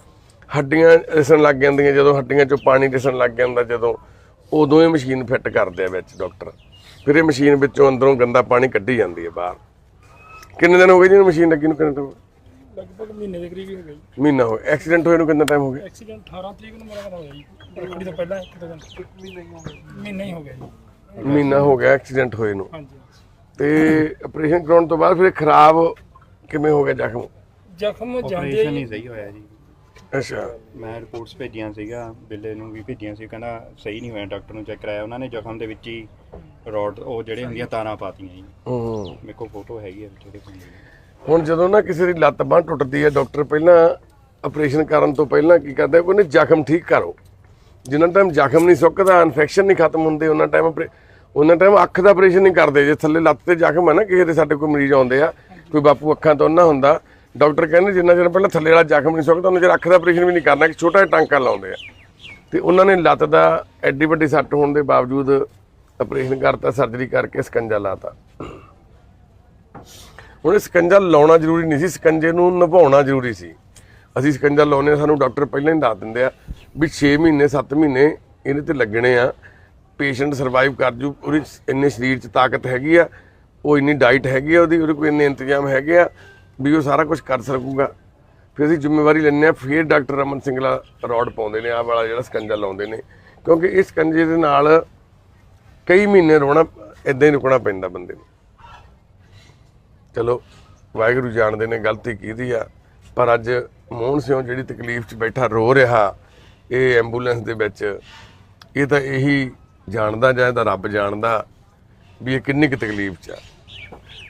ਹੱਡੀਆਂ ਰਿਸਣ ਲੱਗ ਜਾਂਦੀਆਂ ਜਦੋਂ ਹੱਡੀਆਂ ਚੋਂ ਪਾਣੀ ਰਿਸਣ ਲੱਗ ਜਾਂਦਾ ਜਦੋਂ। ਉਦੋਂ ਇਹ ਮਸ਼ੀਨ ਫਿੱਟ ਕਰਦੇ ਆ ਵਿੱਚ ਡਾਕਟਰ। ਫਿਰ ਇਹ ਮਸ਼ੀਨ ਵਿੱਚੋਂ ਅੰਦਰੋਂ ਗੰਦਾ ਪਾਣੀ ਕੱਢੀ ਜਾਂਦੀ ਹੈ ਬਾਹਰ। ਕਿੰਨੇ ਦਿਨ ਹੋ ਗਏ ਜੀ ਇਹਨੂੰ ਮਸ਼ੀਨ ਲੱਗੀ ਨੂੰ ਕਿੰਨੇ ਦਿਨ ਹੋ ਗਏ? ਲਗਭਗ ਮਹੀਨੇ ਦੇ ਕਰੀਬ ਹੀ ਗਈ ਮਹੀਨਾ ਹੋ ਗਿਆ। ਐਕਸੀਡੈਂਟ ਹੋਏ ਨੂੰ ਕਿੰਨਾ ਟਾਈਮ ਹੋ ਗਿਆ? ਐਕਸੀਡੈਂਟ 18 ਤਰੀਕ ਨੂੰ ਮੇਰਾ ਹੋਇਆ ਜੀ। ਰੱਖੜੀ ਤੋਂ ਪਹਿਲਾਂ ਇੱਕ ਦਿਨ। ਮਹੀਨਾ ਹੀ ਹੋ ਗਿਆ ਜੀ। ਮਹੀਨਾ ਹੋ ਗਿਆ ਐਕਸੀਡੈਂਟ ਹੋਏ ਨੂੰ। ਹਾਂਜੀ ਤੇ ਆਪਰੇਸ਼ਨ ਕਰਾਉਣ ਤੋਂ ਬਾਅਦ ਫਿਰ ਖਰਾਬ ਕਿਵੇਂ ਹੋ ਗਿਆ ਜ਼ਖਮ? ਜ਼ਖਮ ਜਾਂਦੇ ਆਪਰੇਸ਼ਨ ਹੀ ਸਹੀ ਹੋਇਆ ਜੀ। ਅੱਛਾ। ਮੈਂ ਰਿਪੋਰਟਸ ਭੇਜੀਆਂ ਸੀਗਾ ਬਿੱਲੇ ਨੂੰ ਵੀ ਭੇਜੀਆਂ ਸੀ ਕਹਿੰਦਾ ਸਹੀ ਨਹੀਂ ਹੋਇਆ ਡਾਕਟਰ ਨੂੰ ਚੈੱਕ ਕਰਾਇਆ। ਉਹਨਾਂ ਨੇ ਜ਼ਖਮ ਦੇ ਵਿੱਚ ਹੀ ਰੋਡ ਉਹ ਜਿਹੜੇ ਹੁੰਦੀਆਂ ਤਾਰਾਂ ਪਾਤੀਆਂ ਜੀ। ਹੂੰ। ਮੇਰੇ ਕੋਲ ਫੋਟੋ ਹੈਗੀ ਹੈ ਵਿੱਚ ਉਹਦੇ ਕੋਲ ਹੁਣ ਜਦੋਂ ਨਾ ਕਿਸੇ ਦੀ ਲੱਤ ਬਾਂਹ ਟੁੱਟਦੀ ਹੈ ਡਾਕਟਰ ਪਹਿਲਾਂ ਆਪਰੇਸ਼ਨ ਕਰਨ ਤੋਂ ਪਹਿਲਾਂ ਕੀ ਕਰਦਾ ਹੈ ਉਹਨੇ ਜ਼ਖਮ ਠੀਕ ਕਰੋ। ਜਿੰਨਾ ਟਾਈਮ ਜ਼ਖਮ ਨਹੀਂ ਸੁੱਕਦਾ ਇਨਫੈਕਸ਼ਨ ਨਹੀਂ ਖਤਮ ਹੁੰਦੇ ਉਹਨਾਂ ਟਾਈਮ ਉਹਨਾਂ ਟਾਈਮ ਅੱਖ ਦਾ ਆਪਰੇਸ਼ਨ ਨਹੀਂ ਕਰਦੇ। ਜੇ ਥੱਲੇ ਲੱਤ ਤੇ ਜ਼ਖਮ ਹੈ ਨਾ ਕਿਸੇ ਦੇ ਸਾਡੇ ਕੋਲ ਮਰੀਜ਼ ਆਉਂਦੇ ਆ ਕੋਈ ਬਾਪੂ ਅੱਖਾਂ ਤੋਂ ਨਾ ਹੁੰਦਾ ਡਾਕਟਰ ਕਹਿੰਦੇ ਜਿੰਨਾ ਚਿਰ ਪਹਿਲਾਂ ਥੱਲੇ ਵਾਲਾ ਜ਼ਖਮ ਨਹੀਂ ਸੁੱਕਦਾ, ਉਹਨਾਂ ਚਿਰ ਅੱਖ ਦਾ ਆਪਰੇਸ਼ਨ ਵੀ ਨਹੀਂ ਕਰਨਾ, ਕਿ ਛੋਟਾ ਜਿਹਾ ਟਾਂਕਾ ਲਾਉਂਦੇ ਆ। ਤੇ ਉਹਨਾਂ ਨੇ ਲੱਤ ਦਾ ਐਡੀ ਵੱਡੀ ਸੱਟ ਹੋਣ ਦੇ ਬਾਵਜੂਦ ਆਪਰੇਸ਼ਨ ਕਰਤਾ ਸਰਜਰੀ ਕਰਕੇ ਸਕੰਜਾ ਲਾਤਾ। ਹੁਣ ਇਹ ਸਕੰਜਾ ਲਾਉਣਾ ਜ਼ਰੂਰੀ ਨਹੀਂ ਸੀ, ਸਕੰਜੇ ਨੂੰ ਨਿਭਾਉਣਾ ਜ਼ਰੂਰੀ ਸੀ। ਅਸੀਂ ਸਕੰਜਾ ਲਾਉਨੇ ਸਾਨੂੰ ਡਾਕਟਰ ਪਹਿਲਾਂ ਹੀ ਦੱਸ ਦਿੰਦੇ ਆ ਵੀ 6 ਮਹੀਨੇ 7 ਮਹੀਨੇ ਇਹਦੇ ਤੇ ਲੱਗਣੇ ਆ। ਪੇਸ਼ੈਂਟ ਸਰਵਾਈਵ ਕਰ ਜੂ, ਉਹਦੇ ਇੰਨੇ ਸਰੀਰ 'ਚ ਤਾਕਤ ਹੈਗੀ ਆ, ਉਹ ਇੰਨੀ ਡਾਈਟ ਹੈਗੀ ਆ ਉਹਦੀ, ਉਹਦੇ ਕੋਈ ਇੰਨੇ ਇੰਤਜ਼ਾਮ ਹੈਗੇ ਆ। ਵੀ ਉਹ ਸਾਰਾ ਕੁਝ ਕਰ ਸਕੂਗਾ। ਫਿਰ ਅਸੀਂ ਜ਼ਿੰਮੇਵਾਰੀ ਲੈਂਦੇ ਆ ਫਿਰ ਡਾਕਟਰ ਰਮਨ ਸਿੰਘਲਾ ਰੋਡ ਪਾਉਂਦੇ ਨੇ, ਆਹ ਵਾਲਾ ਜਿਹੜਾ ਸਕੰਜਾ ਲਾਉਂਦੇ ਨੇ। ਕਿਉਂਕਿ ਇਸ ਸਕੰਜੇ ਦੇ ਨਾਲ ਕਈ ਮਹੀਨੇ ਰੋਣਾ ਇਦਾਂ ਹੀ ਰੁਕਣਾ ਪੈਂਦਾ ਬੰਦੇ ਨੂੰ। ਚਲੋ, ਵਾਹਿਗੁਰੂ ਜਾਣਦੇ ਨੇ ਗਲਤੀ ਕੀਤੀ ਆ। ਪਰ ਅੱਜ ਮੋਹਨ ਸਿੰਘ ਜਿਹੜੀ ਤਕਲੀਫ 'ਚ ਬੈਠਾ, ਰੋ ਰਿਹਾ, ਇਹ ਐਂਬੂਲੈਂਸ ਦੇ ਵਿੱਚ, ਇਹ ਤਾਂ ਇਹੀ ਜਾਣਦਾ ਜਾਂ ਇਹਦਾ ਰੱਬ ਜਾਣਦਾ ਵੀ ਇਹ ਕਿੰਨੀ ਕੁ ਤਕਲੀਫ 'ਚ ਆ।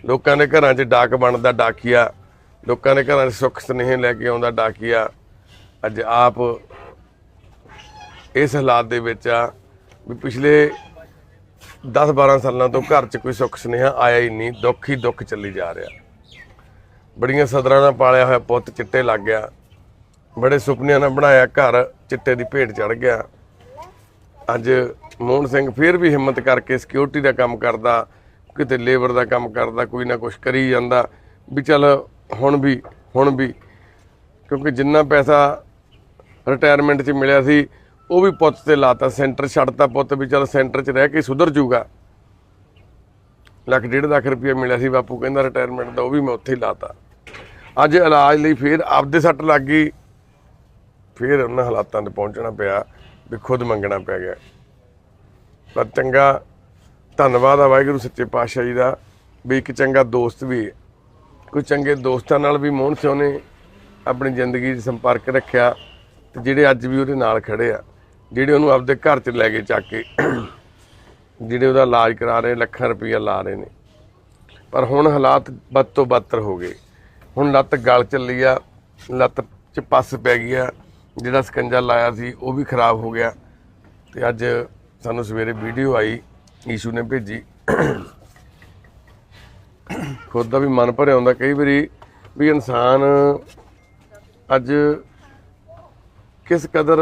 ਲੋਕਾਂ ਦੇ ਘਰਾਂ 'ਚ ਡਾਕ ਬਣਦਾ, ਡਾਕੀਆ ਲੋਕਾਂ ਦੇ ਘਰਾਂ 'ਚ ਸੁੱਖ ਸੁਨੇਹੇ ਲੈ ਕੇ ਆਉਂਦਾ ਡਾਕੀਆ। ਅੱਜ ਆਪ ਇਸ ਹਾਲਾਤ ਦੇ ਵਿੱਚ ਆ ਵੀ ਪਿਛਲੇ 10-12 ਸਾਲਾਂ ਤੋਂ ਘਰ 'ਚ ਕੋਈ ਸੁੱਖ ਸੁਨੇਹਾ ਆਇਆ ਹੀ ਨਹੀਂ, ਦੁੱਖ ਹੀ ਦੁੱਖ ਚੱਲੀ ਜਾ ਰਿਹਾ। ਬੜੀਆਂ ਸਦਰਾਂ ਨਾਲ ਪਾਲਿਆ ਹੋਇਆ ਪੁੱਤ ਚਿੱਟੇ ਲੱਗ ਗਿਆ। ਬੜੇ ਸੁਪਨਿਆਂ ਨਾਲ ਬਣਾਇਆ ਘਰ, ਚਿੱਟੇ ਦੀ ਭੇਟ ਚੜ ਗਿਆ। ਅੱਜ ਮੋਹਨ ਸਿੰਘ ਫਿਰ ਵੀ ਹਿੰਮਤ ਕਰਕੇ ਸਿਕਿਉਰਿਟੀ ਦਾ ਕੰਮ ਕਰਦਾ, ਕਿਤੇ ਲੇਬਰ ਦਾ ਕੰਮ ਕਰਦਾ, ਕੋਈ ਨਾ ਕੁਝ ਕਰੀ ਜਾਂਦਾ। ਵੀ ਚੱਲ ਹੁਣ ਵੀ ਹੁਣ ਵੀ, ਕਿਉਂਕਿ ਜਿੰਨਾ ਪੈਸਾ ਰਿਟਾਇਰਮੈਂਟ 'ਚ ਮਿਲਿਆ ਸੀ, ਉਹ ਵੀ ਪੁੱਤ ਤੇ ਲਾਤਾ ਸੈਂਟਰ ਛੱਡਤਾ ਪੁੱਤ ਵੀ ਚੱਲ ਸੈਂਟਰ 'ਚ ਰਹਿ ਕੇ ਸੁਧਰ ਜੂਗਾ ਲੱਖ ਡੇਢ ਲੱਖ ਰੁਪਏ ਮਿਲਿਆ ਸੀ ਬਾਪੂ, ਕਹਿੰਦਾ ਰਿਟਾਇਰਮੈਂਟ ਦਾ, ਉਹ ਵੀ ਮੈਂ ਉੱਥੇ ਹੀ ਲਾਤਾ। ਅੱਜ ਇਲਾਜ ਲਈ ਫੇਰ ਆਪਦੇ ਸੱਟ ਲੱਗ ਗਈ। ਫੇਰ ਉਹਨਾਂ ਹਾਲਾਤਾਂ ਤੇ ਪਹੁੰਚਣਾ ਪਿਆ ਵੀ ਖੁਦ ਮੰਗਣਾ ਪੈ ਗਿਆ। ਪਰ ਚੰਗਾ ਧੰਨਵਾਦ ਆ ਵਾਹਿਗੁਰੂ ਸੱਚੇ ਪਾਤਸ਼ਾਹ ਜੀ ਦਾ, ਵੀ ਇੱਕ ਚੰਗਾ ਦੋਸਤ ਵੀ ਕੋਈ ਚੰਗੇ ਦੋਸਤਾਂ ਨਾਲ ਵੀ ਮੋਹਨ ਸਿੰਘ ਨੇ ਆਪਣੀ ਜ਼ਿੰਦਗੀ 'ਚ ਸੰਪਰਕ ਰੱਖਿਆ ਤੇ ਜਿਹੜੇ ਅੱਜ ਵੀ ਉਹਦੇ ਨਾਲ ਖੜੇ ਆ, ਜਿਹੜੇ ਉਹਨੂੰ ਆਪਦੇ ਘਰ 'ਚ ਲੈ ਕੇ ਚੱਕ ਕੇ ਜਿਹੜੇ ਉਹਦਾ ਇਲਾਜ ਕਰਾ ਰਹੇ, ਲੱਖਾਂ ਰੁਪਈਆ ਲਾ ਰਹੇ ਨੇ। ਪਰ ਹੁਣ ਹਾਲਾਤ ਬਦ ਤੋਂ ਬਦਤਰ ਹੋ ਗਏ। ਹੁਣ ਲੱਤ ਗਲ ਚੱਲੀ ਆ, ਲੱਤ 'ਚ ਪੱਸ ਪੈ ਗਈ ਆ, ਜਿਹੜਾ ਸਕੰਜਾ ਲਾਇਆ ਸੀ ਉਹ ਵੀ ਖਰਾਬ ਹੋ ਗਿਆ। ਤੇ ਅੱਜ ਸਾਨੂੰ ਸਵੇਰੇ ਵੀਡੀਓ ਆਈ, ਈਸ਼ੂ ਨੇ ਭੇਜੀ। ਖੁਦ ਦਾ ਵੀ ਮਨ ਭਰਿਆ ਹੁੰਦਾ ਕਈ ਵਾਰੀ ਵੀ ਇਨਸਾਨ ਅੱਜ ਕਿਸ ਕਦਰ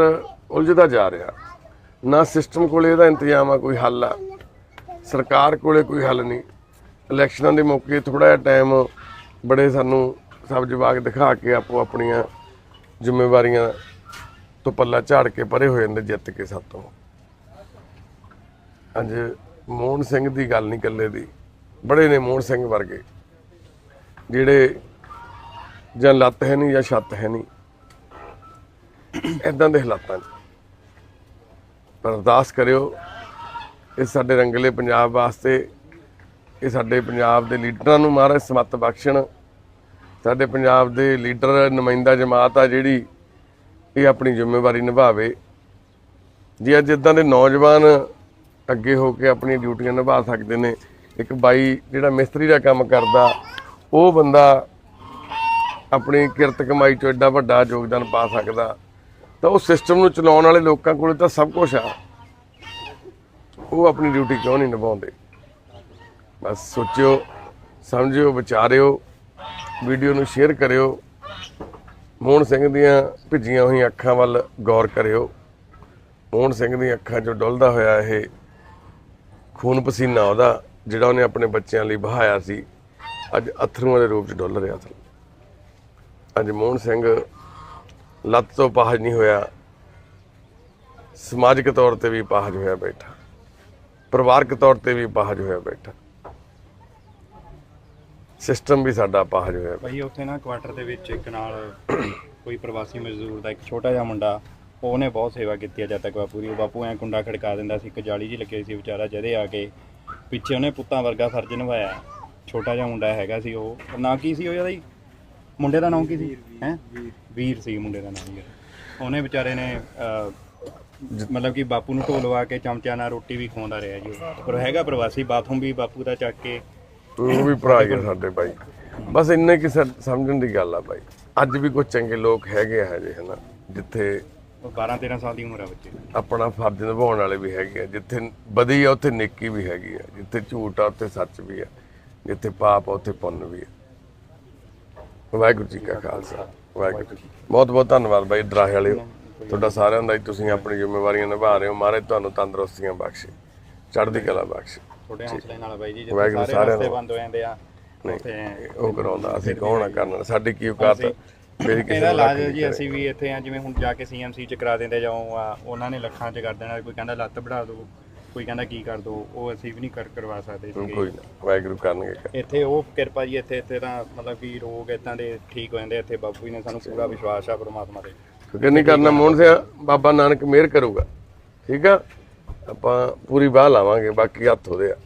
ਉਲਝਦਾ ਜਾ ਰਿਹਾ। ਨਾ ਸਿਸਟਮ ਕੋਲੇ ਇਹਦਾ ਇੰਤਜ਼ਾਮ ਆ, ਕੋਈ ਹੱਲ ਆ। ਸਰਕਾਰ ਕੋਲੇ ਕੋਈ ਹੱਲ ਨਹੀਂ। ਇਲੈਕਸ਼ਨਾਂ ਦੇ ਮੌਕੇ ਥੋੜਾ ਜਿਹਾ ਟਾਈਮ ਬੜੇ ਸਾਨੂੰ ਸਭ ਜਵਾਗ ਦਿਖਾ ਕੇ ਆਪੋ ਆਪਣੀਆਂ ਜ਼ਿੰਮੇਵਾਰੀਆਂ ਤੋਂ ਪੱਲਾ ਝਾੜ ਕੇ ਪਰੇ ਹੋ ਜਾਂਦੇ ਜਿੱਤ ਕੇ ਸਾਤੋਂ ਅੱਜ ਮੋਹਨ ਸਿੰਘ ਦੀ ਗੱਲ ਨਹੀਂ ਇਕੱਲੇ ਦੀ। ਬੜੇ ਨੇ ਮੋਹਨ ਸਿੰਘ ਵਰਗੇ, ਜਿਹੜੇ ਜਾਂ ਲੱਤ ਹੈ ਨਹੀਂ ਜਾਂ ਛੱਤ ਹੈ ਨਹੀਂ ਇਦਾਂ ਦੇ ਹਾਲਾਤਾਂ 'ਚ ਪਰ ਅਰਦਾਸ ਕਰਿਓ, ਇਹ ਸਾਡੇ ਰੰਗਲੇ ਪੰਜਾਬ ਵਾਸਤੇ, ਇਹ ਸਾਡੇ ਪੰਜਾਬ ਦੇ ਲੀਡਰਾਂ ਨੂੰ ਮਹਾਰਾਜ ਸਮੱਤ ਬਖਸ਼ਣ, ਸਾਡੇ ਪੰਜਾਬ ਦੇ ਲੀਡਰ ਨੁਮਾਇੰਦਾ ਜਮਾਤ ਆ ਜਿਹੜੀ ਇਹ ਆਪਣੀ ਜ਼ਿੰਮੇਵਾਰੀ ਨਿਭਾਵੇ। ਜੇ ਅੱਜ ਇਦਾਂ ਦੇ ਨੌਜਵਾਨ ਅੱਗੇ ਹੋ ਕੇ ਆਪਣੀਆਂ ਡਿਊਟੀਆਂ ਨਿਭਾ ਸਕਦੇ ਨੇ। ਇੱਕ ਬਾਈ ਜਿਹੜਾ ਮਿਸਤਰੀ ਦਾ ਕੰਮ ਕਰਦਾ, ਉਹ ਬੰਦਾ ਆਪਣੀ ਕਿਰਤ ਕਮਾਈ ਚੋਂ ਐਡਾ ਵੱਡਾ ਯੋਗਦਾਨ ਪਾ ਸਕਦਾ। ਤਾਂ ਉਹ ਸਿਸਟਮ ਨੂੰ ਚਲਾਉਣ ਵਾਲੇ ਲੋਕਾਂ ਕੋਲ ਤਾਂ ਸਭ ਕੁਝ ਆ। ਉਹ ਆਪਣੀ ਡਿਊਟੀ ਕਿਉਂ ਨਹੀਂ ਨਿਭਾਉਂਦੇ? ਬਸ ਸੋਚਿਓ, ਸਮਝਿਓ, ਵਿਚਾਰਿਓ ਵੀਡੀਓ ਨੂੰ ਸ਼ੇਅਰ ਕਰਿਓ। ਮੋਹਨ ਸਿੰਘ ਦੀਆਂ ਭਿੱਜੀਆਂ ਹੋਈਆਂ ਅੱਖਾਂ ਵੱਲ ਗੌਰ ਕਰਿਓ। ਮੋਹਨ ਸਿੰਘ ਦੀਆਂ ਅੱਖਾਂ 'ਚੋਂ ਡੁੱਲਦਾ ਹੋਇਆ ਇਹ ਖੂਨ ਪਸੀਨਾ ਉਹਦਾ। ਜਿਹੜਾ ਉਹਨੇ ਆਪਣੇ ਬੱਚਿਆਂ ਲਈ ਬਹਾਇਆ ਸੀ, ਅੱਜ ਅਥਰੂਆਂ ਦੇ ਰੂਪ 'ਚ ਡੁੱਲ ਰਿਹਾ ਸੀ। ਅੱਜ ਮੋਹਨ ਸਿੰਘ ਲੱਤ ਤੋਂ ਪਾਹਜ ਨਹੀਂ ਹੋਇਆ, ਸਮਾਜਿਕ ਤੌਰ ਤੇ ਵੀ ਪਾਹਜ ਹੋਇਆ ਬੈਠਾ, ਪਰਿਵਾਰਕ ਤੌਰ ਤੇ ਵੀ ਪਾਹਜ ਹੋਇਆ ਬੈਠਾ। ਸਿਸਟਮ ਵੀ ਸਾਡਾ ਪਾਹਜ ਹੋਇਆ ਭਾਈ, ਉੱਥੇ ਨਾ ਕੁਆਟਰ ਦੇ ਵਿੱਚ ਇੱਕ ਨਾਲ ਕੋਈ ਪ੍ਰਵਾਸੀ ਮਜ਼ਦੂਰ ਦਾ ਇੱਕ ਛੋਟਾ ਜਿਹਾ ਮੁੰਡਾ, ਉਹਨੇ ਬਹੁਤ ਸੇਵਾ ਕੀਤੀ ਜਦ ਤੱਕ ਬਾਪੂ ਦੀ। ਉਹ ਬਾਪੂ ਐ ਕੁੰਡਾ ਖੜਕਾ ਦਿੰਦਾ ਸੀ, ਇੱਕ ਜਾਲੀ ਜੀ ਲੱਗੀ ਸੀ ਵਿਚਾਰਾ, ਜਦੇ ਆ ਕੇ ਪਿੱਛੇ ਉਹਨੇ ਪੁੱਤਾਂ ਵਰਗਾ ਫਰਜ਼ ਨਿਭਾਇਆ। ਛੋਟਾ ਜਿਹਾ ਮੁੰਡਾ ਹੈਗਾ ਸੀ ਉਹ। ਨਾਂ ਕੀ ਸੀ ਉਹ ਜਿਹਦਾ ਜੀ? ਮੁੰਡੇ ਦਾ ਨਾਮ ਕੀ ਸੀ? ਹੈ? ਵੀਰ। ਸੀ ਮੁੰਡੇ ਦਾ ਨਾਮ ਯਾਰ ਉਹਨੇ ਵਿਚਾਰੇ ਨੇ ਮਤਲਬ ਕਿ ਬਾਪੂ ਨੂੰ ਢੋਲਵਾ ਕੇ ਚਮਚਾ ਨਾਲ ਰੋਟੀ ਵੀ ਖਵਾਉਂਦਾ ਰਿਹਾ ਜੀ। ਪਰ ਹੈਗਾ ਪ੍ਰਵਾਸੀ ਬਾਥਰੂਮ ਵੀ ਬਾਪੂ ਦਾ ਚੱਕ ਕੇ। ਉਹ ਵੀ ਭਰਾ ਹੀ ਆ ਸਾਡੇ ਭਾਈ। ਬਸ ਇੰਨੇ ਕਿ ਸਮਝਣ ਦੀ ਗੱਲ ਆ ਭਾਈ। ਅੱਜ ਵੀ ਕੁਝ ਚੰਗੇ ਲੋਕ ਹੈਗੇ ਆ ਹਜੇ ਹਨਾ? ਜਿੱਥੇ ਉਹ 12 13 ਸਾਲ ਦੀ ਉਮਰ ਆ ਬੱਚੇ ਦੀ ਆਪਣਾ ਫਰਜ਼ ਨਿਭਾਉਣ ਵਾਲੇ ਵੀ ਹੈਗੇ ਆ ਜਿੱਥੇ ਬਦੀ ਆ ਉੱਥੇ ਨੇਕੀ ਵੀ ਹੈਗੀ ਆ ਜਿੱਥੇ ਝੂਠ ਆ ਉੱਥੇ ਸੱਚ ਵੀ ਆ ਜਿੱਥੇ ਪਾਪ ਆ ਉੱਥੇ ਪੁੰਨ ਵੀ ਆ ਵਾਹਿਗੁਰੂ ਜੀ ਕਾ ਖਾਲਸਾ ਵਾਹਿਗੁਰੂ ਜੀ। ਬਹੁਤ ਬਹੁਤ ਧੰਨਵਾਦ ਬਾਈ ਡਰਾਹੇ ਵਾਲਿਓ ਤੁਹਾਡਾ ਸਾਰਿਆਂ ਦਾ ਹੀ ਤੁਸੀਂ ਆਪਣੀ ਜ਼ਿੰਮੇਵਾਰੀਆਂ ਨਿਭਾ ਰਹੇ ਹੋ ਮਹਾਰਾਜ ਤੁਹਾਨੂੰ ਤੰਦਰੁਸਤੀਆਂ ਬਖਸ਼ੇ ਚੜ੍ਹਦੀ ਕਲਾ ਬਖਸ਼ੇ ਥੋੜੇ ਹੌਸਲੇ ਨਾਲ ਬਾਈ ਜੀ ਵਾਹਿਗੁਰੂ ਜਿੱਥੇ ਸਾਰੇ ਸਾਰਿਆਂ ਰਸਤੇ ਨੂੰ। ਬੰਦ ਹੋ ਜਾਂਦੇ ਆ ਉੱਥੇ ਉਹ ਕਰਾਉਂਦਾ ਅਸੀਂ ਕੌਣ ਆ ਕਰਨ ਵਾਲੇ? ਸਾਡੀ ਕੀ ਔਕਾਤ ਆ? ਮੇਰੀ ਕਿਸੇ ਇਹਦਾ ਇਲਾਜ ਜੀ। ਅਸੀਂ ਵੀ ਇੱਥੇ ਆ ਜਿਵੇਂ ਹੁਣ ਜਾ ਕੇ ਸੀਐਮਸੀ ਚ ਕਰਾ ਦਿੰਦੇ ਜਾਓ ਆ ਉਹਨਾਂ ਨੇ ਲੱਖਾਂ ਚ ਕਰ ਦੇਣਾ ਕੋਈ ਕਹਿੰਦਾ ਲੱਤ ਵਧਾ ਦਿਓ ਕੋਈ ਕਹਿੰਦਾ ਕੀ ਕਰ ਦਿਓ ਉਹ ਅਸੀਂ ਵੀ ਨਹੀਂ ਕਰ ਕਰਵਾ ਸਕਦੇ। ਕੋਈ ਨਾ ਵਾਹਿਗੁਰੂ ਕਰਨਗੇ ਕਰ। ਇੱਥੇ ਉਹ ਕਿਰਪਾ ਜੀ ਇੱਥੇ ਇੱਥੇ ਤਾਂ ਮਤਲਬ ਕਿ ਰੋਗ ਇਦਾਂ ਦੇ ਠੀਕ ਹੋ ਜਾਂਦੇ ਇੱਥੇ ਬਾਪੂ ਜੀ ਨੇ ਸਾਨੂੰ ਪੂਰਾ ਵਿਸ਼ਵਾਸ ਆ ਪ੍ਰਮਾਤਮਾ ਤੇ ਫਿਕਰ ਨਹੀਂ ਕਰਨਾ ਮੋਹਨ ਸਿਆ ਬਾਬਾ ਨਾਨਕ ਮਿਹਰ ਕਰੂਗਾ ਠੀਕ ਆ ਆਪਾਂ ਪੂਰੀ ਬਾਹ ਲਾਵਾਂਗੇ ਬਾਕੀ ਹੱਥ ਉਹਦੇ ਆ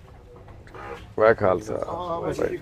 ਵਾਹਿ ਖਾਲਸਾ ਵਾਹਿ